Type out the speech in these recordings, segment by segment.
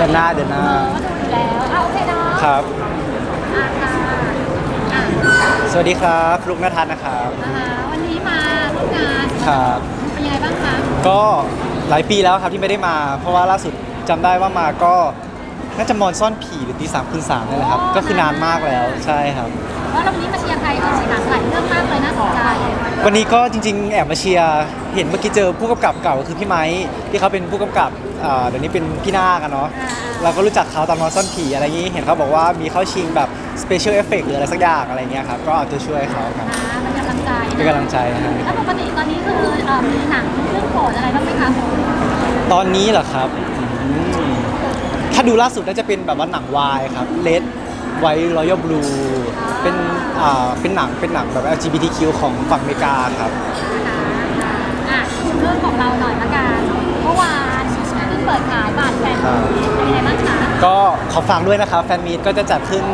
ดือนหน้าเดือนหน้าเออว่าดูอยู่แล้วอะโอเคเนาะครับ อะค่ะอะสวัสดีครับฟลุกนทัศน์นะครับนะคะวันนี้มาร่วมงานครับ เป็นยังไงบ้างคะก็หลายปีแล้วครับที่ไม่ได้มา เพราะว่าล่าสุดจำได้ว่ามาก็น่าจะมอนซ่อนผีหรือตีสามคืนสามนี่แหละครับ ก็คือนานมากแล้วใช่ครับเพราะเราวันนี้มาเชียร์ไทยเออหนังหลายเรื่องมากเลยน่าสนใจวันนี้ก็จริงๆ แอบมาเชียร์ เห็นเมื่อกี้เจอผู้กำกับเก่าก็คือพี่ไม้ที่เขาเป็นผู้กำกับ อ่าเดี๋ยวนี้เป็นพี่นาคกันเนาะอ่าเราก็รู้จักเขาตอนมอนซ่อนผีอะไรอย่างนี้เห็นเขาบอกว่ามีเข้าชิงแบบสเปเชียลเอฟเฟกต์หรืออะไรสักอย่างอะไรเงี้ยครับก็เอาใจช่วยเขาครับอ่าเป็นกำลังใจเป็นกำลังใจนะฮะแล้วปกติตอนนี้คือเอ่อมีหนังเรื่องโปรดอะไรบ้างไหมคะตอนนี้เหรอครับอืมถ้าดูล่าสุดน่าจะเป็นแบบว่าหนังวายครับเลดไวท์รอยัลบลูเป็นอ่าเป็นหนังเป็นหนังแบบ LGBTQ ของฝั่งอเมริกาครับ อะเรื่องของเราหน่ายบัตรแฟนมีตเป็นยังไงบ้างคะก็ขอฝากด้วยนะครับแฟนมีตก็จะจัดขึ้น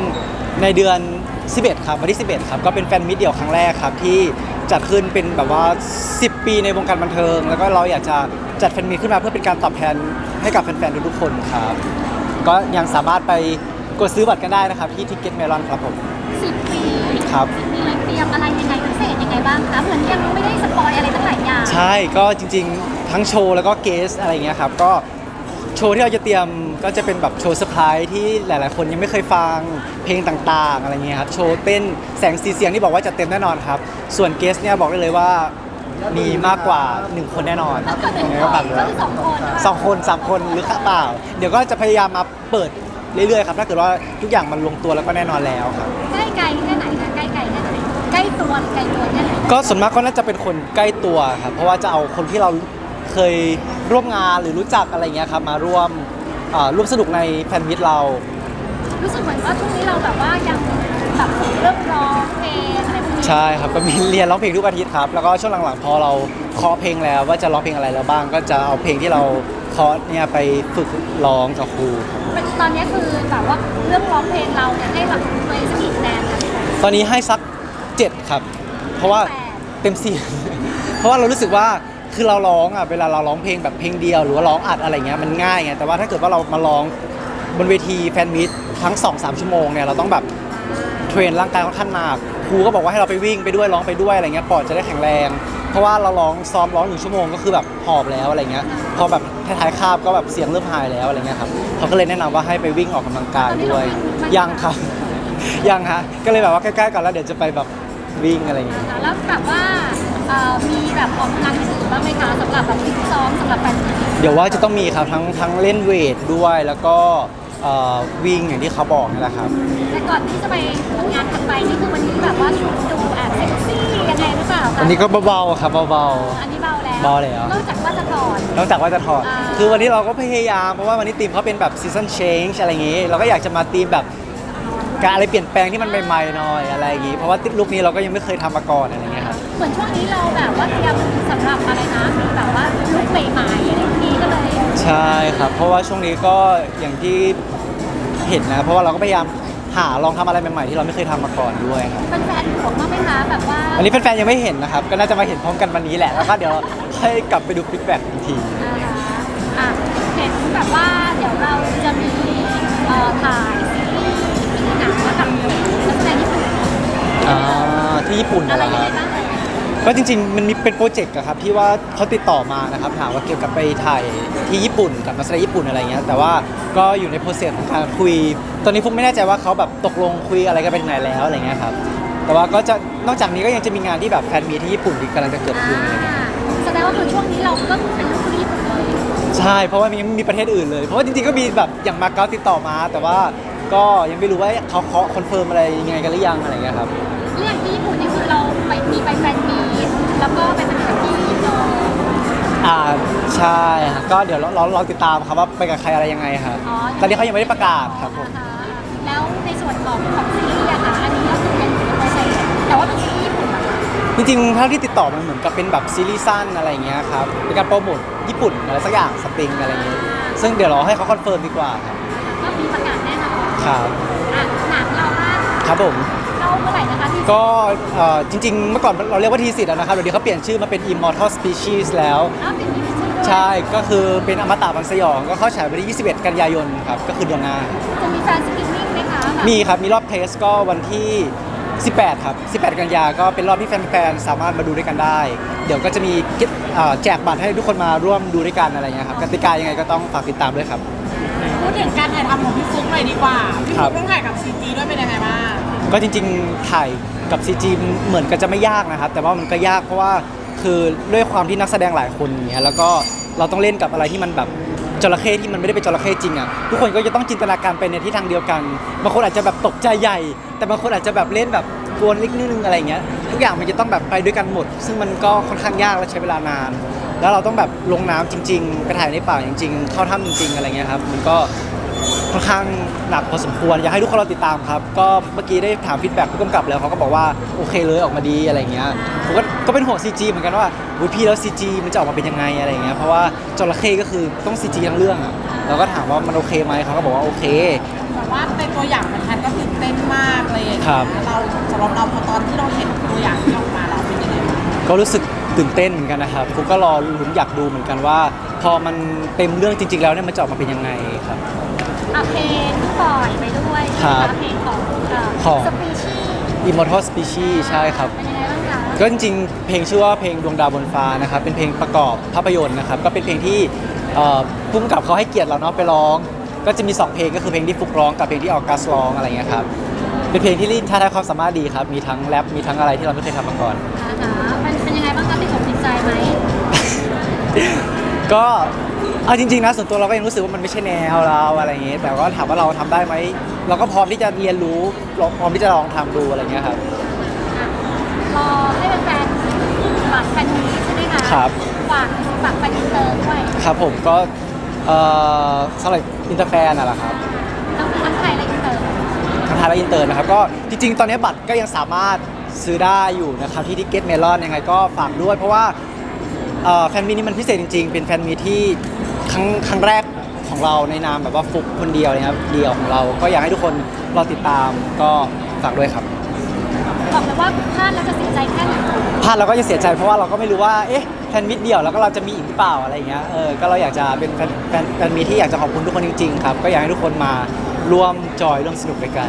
ในเดือน 11 ครับวันที่ 11 ครับ ก็เป็นแฟนมีตเดี่ยวครั้งแรกครับ ที่จัดขึ้นเป็นแบบว่า 10 ปีในวงการบันเทิง แล้วก็เราอยากจะจัดแฟนมีตขึ้นมาเพื่อเป็นการตอบแทนให้กับแฟนๆทุกๆคนครับ ก็ยังสามารถไปกดซื้อบัตรกันได้นะครับ ที่ทิกเก็ตเมลอนครับผมสิบปีครับสิบปีเลยเตรียมอะไรยังไงพิเศษยังไงบ้างคะเหมือนยังไม่ได้สปอยอะไรตั้งหลายอย่างใช่ก็จริงๆ ทั้งโชว์แล้วก็เกสอะไรเงี้ยครับก็ โชว์ที่เราจะเตรียมก็จะเป็นแบบโชว์เซอร์ไพรส์ที่หลาย ๆ คนยังไม่เคยฟังเพลงต่าง ๆ อะไรเงี้ยครับ โชว์เต้นแสงสีเสียงที่บอกว่าจะเต็มแน่นอนครับ ส่วนเกสเนี่ยบอกได้เลยว่ามีมากกว่า 1 คนแน่นอนก็คือหนึ่งยังไงคก็นฝากด้วยก็คือสองคนสองคนสามคนหรือเปล่า เดี๋ยวก็จะพยายามมาเปิดเรื่อย ๆ ครับ ถ้าเกิดว่าทุกอย่างมันลงตัวแล้วก็แน่นอนแล้วครับ ใกล้ไกลแค่ไหนคะใกล้ไกลแค่ไหนใกล้ตัวหรือไกลตัวแค่ไหนก็ส่วนมากก็น่าจะเป็นคนใกล้ตัวครับเพราะว่าจะเอาคนที่เราเคย ร่วมงานหรือรู้จักอะไรเงี้ยครับมาร่วมอ่าร่วมสนุกในแฟนมิตเรา รู้สึกเหมือนว่าช่วงนี้เราแบบว่ายังแบบฝึกเรื่องร้องเพลงอะไรพวกนี้ใช่ครับก็มีเรียนร้องเพลงทุกอาทิตย์ครับ แล้วก็ช่วงหลังๆพอเราเคาะเพลงแล้วว่าจะร้องเพลงอะไรแล้วบ้าง ก็จะเอาเพลงที่เราเคาะเนี่ยไปฝึกร้องกับครูครับเป็นตอนนี้คือแบบว่าเรื่องร้องเพลงเราเนี่ยให้แบบตัวเองสักกี่คะแนนคะตอนนี้ให้สักเจ็ดครับ เพราะว่าแปดเต็มสี่ เพราะว่าเรารู้สึกว่า คือเราร้องอะเวลาเราร้องเพลงแบบเพลงเดียว หรือว่าร้องอัดอะไรเงี้ยมันง่ายไงแต่ว่าถ้าเกิดว่าเรามาร้องบนเวทีแฟนมิตทั้ง2อสชั่วโมงเนี่ยเราต้องแบบเทรนร่างกายค่อนข้างหนักครูก็บอกว่าให้เราไปวิ่งไปด้วยร้องไปด้วยอะไรเงี้ยปอดจะได้แข็งแรง เพราะว่าเราร้องซ้อมร้องหนึ่งชั่วโมงก็คือแบบหอบแล้วอะไรเงี้ยพอแบบท้ายๆคาบก็แบบเสียงเริ่มหายแล้วอะไรเงี้ยครับเขาก็เลยแนะนำว่าให้ไปวิ่งออกกำลังกายด้วยยังครับ ยังฮะก็เลยแบบว่าใกล้ๆก่อนแล้วเดี๋ยวจะไปแบบ วิ่งอะไรอย่างเงี้ยแล้วแบบว่าเอ่อมีแบบออกกำลังอื่นบ้างไหมคะสำหรับแบบฟิตซ้อมสำหรับแฟนเพลงเดี๋ยวว่าจะต้องมีครับทั้งทั้งเล่นเวทด้วยแล้วก็เอ่อวิ่งอย่างที่เขาบอกนี่แหละครับ แต่ก่อนที่จะไปทำงานถัดไปนี่คือวันนี้แบบว่าชุดดูแอบเซ็กซี่ยังไงหรือเปล่าคะอันนี้ก็เบาๆครับเบา อันนี้เบาแล้วเบาแล้ว นอกจากว่าจะถอด ๆนอกจากว่าจะถอด อ่า คือวันนี้เราก็พยายามเพราะว่าวันนี้ทีมเขาเป็นแบบซีซันเชนจ์อะไรอย่างงี้ เราก็อยากจะมาทีมแบบ การอะไรเปลี่ยนแปลงที่มันใหม่ๆหน่อยอะไรอย่างงี้เพราะว่าลุคนี้เราก็ยังไม่เคยทำมาก่อนอะไรอย่างเงี้ยครับเหมือนช่วงนี้เราแบบว่าเตรียมสำหรับอะไรนะมีแบบว่าลุคใหม่ๆอะไรพวกนี้ก็เลย ใช่ครับ เพราะว่าช่วงนี้ก็อย่างที่เห็นนะเพราะว่าเราก็พยายามหาลองทำอะไรใหม่ๆที่เราไม่เคยทำมาก่อนด้วยครับเป็นแฟนๆห่วงมากไหมคะแบบว่าอันนี้แฟนๆยังไม่เห็นนะครับก็น่าจะมาเห็นพร้อมกันวันนี้แหละแล้วก็เดี๋ยวให้กลับไปดูฟีดแบ็กอีกที อ่าฮะอะเห็นแบบว่าเดี๋ยวเราจะ ปุ่นอะนะไรคยังรัไงบบ้างเอ่ยก็จริงๆ มันมีเป็นโปรเจกต์อะครับที่ว่าเขาติดต่อมานะครับถามว่าเกี่ยวกับไปถ่ายที่ญี่ปุ่นกับนักแสดงญี่ปุ่นอะไรเงี้ยแต่ว่าก็อยู่ในโปรเซสของการคุย ตอนนี้ฟุกไม่แน่ใจว่าเขาแบบตกลงคุยอะไรกันไปถึงไหนแล้วอะไรเงี้ยครับแต่ว่าก็จะนอกจากนี้ก็ยังจะมีงานที่แบบแฟนมีตที่ญี่ปุ่นที่กำลังจะเกิดขึ้นอะไรเงี้ยอ่าแสดงว่าคือช่วงนี้เราก็เป็นลูกรีบเลยใช่เพราะว่ามันยังไม่มีประเทศอื่นเลย เพราะว่าจริงๆก็มีแบบอย่างมาเก๊าติดต่อมา แต่ว่าก็ยังไม่รู้ว่าเขาเคาะคอนเฟิร์มอะไรยังไงกันหรือยังอะไรเงี้ยครับ เรื่องที่ญี่ปุ่นนี่คือเราไปมีไปแฟนมีตแล้วก็ไปเป็นที่โนอ่าใช่ฮะก็เดี๋ยวเราเราเราติดตามครับว่าไปกับใครอะไรยังไงครับตอนนี้เขายังไม่ได้ประกาศครับผมนะคะแล้วในส่วนของของซีรีส์อะค่ะอันนี้ก็คือยังอยู่ในโปรเซสแต่ว่าเป็นซีรีส์ญี่ปุ่นอะค่ะจริงๆเท่าที่ติดต่อมันเหมือนกับเป็นแบบซีรีส์สั้นอะไรเงี้ยครับเป็นการโปรโมทญี่ปุ่นอะไรสักอย่างสปริงอะไรเงี้ยซึ่งเดี๋ยวเราให้เขาคอนเฟิร์มดีกว่าครับก็มีประกาศแน่นอนครับอะหนังเราบ้างครับผมเข้าเมื่อไหร่นะคะที่ก็เอ่อจริงๆ เมื่อก่อนเราเรียกว่าทีสิทธ์นะครับเดี๋ยวนี้เขาเปลี่ยนชื่อมาเป็น Immortal Species แล้ว อ้าวเป็นที่ชื่อด้วยใช่ก็คือเป็นอมตะบางสยอง ก็เข้าฉายวันที่ 21 กันยายนครับก็คือเดือนหน้า จะมีแฟนสกินนิ่งไหมคะแบบมีครับ มีรอบเทสก็วันที่ 18 ครับ 18 กันยาก็เป็นรอบที่แฟนๆ สามารถมาดูด้วยกันได้ เดี๋ยวก็จะมีกิจเอ่อแจกบัตรให้ทุกคนมาร่วมดูด้วยกันอะไรเงี้ยครับกติกายังไงก็ต้องฝากติดตามด้วยครับ พูดถึงการถ่ายทำของพี่ฟุ๊กหน่อยดีกว่า พี่ครัฟุ๊บ กต้องถ่ายกับ CG ด้วยเป็นยังไงบ้าง ก็จริงๆถ่ายกับ CG เหมือนกันจะไม่ยากนะครับ แต่ว่ามันก็ยากเพราะว่าคือด้วยความที่นักแสดงหลายคนอย่างเงี้ยแล้วก็เราต้องเล่นกับอะไรที่มันแบบจระเข้ที่มันไม่ได้เป็นจระเข้จริงอะทุกคนก็จะต้องจินตนาการไปในทิศทางเดียวกันบางคนอาจจะแบบตกใจใหญ่ แต่บางคนอาจจะแบบเล่นแบบกวนนิดนึงอะไรเงี้ยทุกอย่างมันจะต้องแบบไปด้วยกันหมด ซึ่งมันก็ค่อนข้างยากและใช้เวลานาน แล้วเราต้องแบบลงน้ำจริง ๆ ไปถ่ายในป่าจริง ๆ เข้าถ้ำจริง ๆ อะไรเงี้ยครับมันก็ ค่อนข้างหนักพอสมควร อยากให้ทุกคนเราติดตามครับ ก็เมื่อกี้ได้ถามฟีดแบ็กผู้กำกับแล้วเขาก็บอกว่าโอเคเลยออกมาดีอะไรเงี้ยผมก็ก็เป็นห่วง CG เหมือนกันว่าอุ๊ยพี่แล้ว CG มันจะออกมาเป็นยังไงอะไรเงี้ยเพราะว่าจระเข้ก็คือต้อง CG ทั้งเรื่องอะเราก็ถามว่ามันโอเคไหมเขาก็บอกว่าโอเค แบบว่าในตัวอย่างมันทันก็ตื่นเต้นมากเลยอย่างครัเงี้บยเราสำหรับเราพอตอนที่เราเห็นตัวอย่างที่ออกมาเราเป็นยังไงบ้างก็รู้สึกตื่นเต้นเหมือนกันนะครับผมก็รอลุ้นอยากดูเหมือนกันว่า พอมันเต็มเรื่องจริง ๆ แล้วเนี่ยมันจะออกมาเป็นยังไงครับ อะเพลงที่ปล่อยไปด้วยครับเพลงของเอ่อของสปีชี Immortal Species ใช่ครับ เป็นยังไงบ้างคะก็จริงๆ เพลงชื่อว่าเพลงดวงดาวบนฟ้านะครับ เป็นเพลงประกอบภาพยนตร์นะครับ ก็เป็นเพลงที่เอ่อพุ่มกับเขาให้เกียรติเราเนาะไปร้อง ก็จะมี 2 เพลงก็คือเพลงที่ฟุกร้องกับเพลงที่ออกัสร้องอะไรเงี้ยครับ เป็นเพลงที่ท้าทายความสามารถดีครับ มีทั้งแรป มีทั้งอะไรที่เราไม่เคยทำมาก่อนอ่าฮะเป็นเป็นยังไงบ้างคะติดอกติดใจไหมก็ เอาจริงๆนะส่วนตัวเราก็ยังรู้สึกว่ามันไม่ใช่แนวเราอะไรเงี้ยแต่ว่าถามว่าเราทำได้ไหมเราก็พร้อมที่จะเรียนรู้พร้อมที่จะลองทำดูอะไรเงี้ยครับ รอให้แฟนๆบัตรแฟนมีใช่ไหมคะครับ ฝากฝากแฟนอินเตอร์ด้วยครับผมก็เอ่อสำหรับอินเตอร์แฟนน่ะแหละครับทั้งทั้งไทยและอินเตอร์ทางไทยและอินเตอร์นะครับก็จริงๆ ตอนนี้บัตรก็ยังสามารถซื้อได้อยู่นะครับที่ทิเก็ตเมลอนยังไงก็ฝากด้วย เพราะว่าเอ่อแฟนมีตนี้มันพิเศษจริงๆ เป็นแฟนมีตที่ ครั้งครั้งแรกของเราในนามแบบว่าฟุกคนเดียวนะครับเดียวของเรา ก็อยากให้ทุกคนรอติดตามก็ฝากด้วยครับบอกเลยว่าพลาดแล้วจะเสียใจแค่ไหนพลาดเราก็จะเสียใจเพราะว่าเราก็ไม่รู้ว่าเอ๊ะแฟนมิตเดียวแล้วก็เราจะมีอีกหรือเปล่าอะไรเงี้ยเออก็เราอยากจะเป็นแฟนแฟนแฟนมีตที่อยากจะขอบคุณทุกคนจริงๆครับก็อยากให้ทุกคนมาร่วมจอยร่วมสนุกด้วยกัน